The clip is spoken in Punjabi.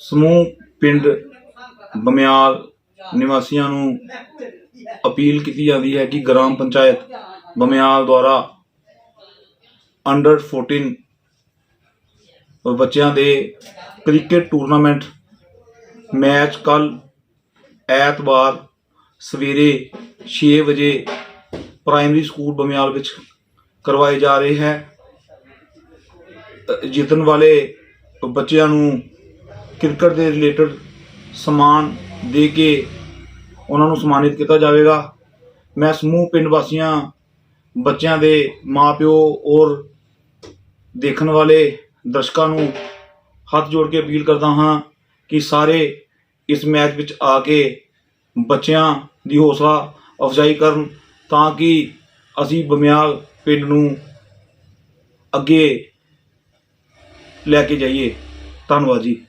ਸਮੂਹ, ਪਿੰਡ, ਬਮਿਆਲ ਨਿਵਾਸੀਆਂ ਨੂੰ ਅਪੀਲ ਕੀਤੀ ਜਾਂਦੀ ਹੈ ਕਿ ਗ੍ਰਾਮ ਪੰਚਾਇਤ ਬਮਿਆਲ ਦੁਆਰਾ ਅੰਡਰ 14 ਬੱਚਿਆਂ ਦੇ ਕ੍ਰਿਕਟ ਟੂਰਨਾਮੈਂਟ ਮੈਚ ਕੱਲ ਐਤਵਾਰ ਸਵੇਰੇ 6 ਵਜੇ ਪ੍ਰਾਇਮਰੀ ਸਕੂਲ ਬਮਿਆਲ ਵਿੱਚ ਕਰਵਾਏ ਜਾ ਰਹੇ ਹੈ। ਜਿੱਤਣ ਵਾਲੇ ਬੱਚਿਆਂ ਨੂੰ ਕ੍ਰਿਕਟ ਦੇ ਰਿਲੇਟਡ ਸਮਾਨ ਦੇ ਕੇ ਉਹਨਾਂ ਨੂੰ ਸਨਮਾਨਿਤ ਕੀਤਾ ਜਾਵੇਗਾ। ਮੈਂ ਸਮੂਹ ਪਿੰਡ ਵਾਸੀਆਂ, ਬੱਚਿਆਂ ਦੇ ਮਾਪਿਓ ਔਰ ਦੇਖਣ ਵਾਲੇ ਦਰਸ਼ਕਾਂ ਨੂੰ ਹੱਥ ਜੋੜ ਕੇ ਅਪੀਲ ਕਰਦਾ ਹਾਂ ਕਿ ਸਾਰੇ ਇਸ ਮੈਚ ਵਿੱਚ ਆ ਕੇ ਬੱਚਿਆਂ ਦੀ ਹੌਸਲਾ ਅਫਜ਼ਾਈ ਕਰਨ ਤਾਂ ਕਿ ਅਸੀਂ ਬਮਿਆਲ ਪਿੰਡ ਨੂੰ ਅੱਗੇ ਲੈ ਕੇ ਜਾਈਏ। ਧੰਨਵਾਦ ਜੀ।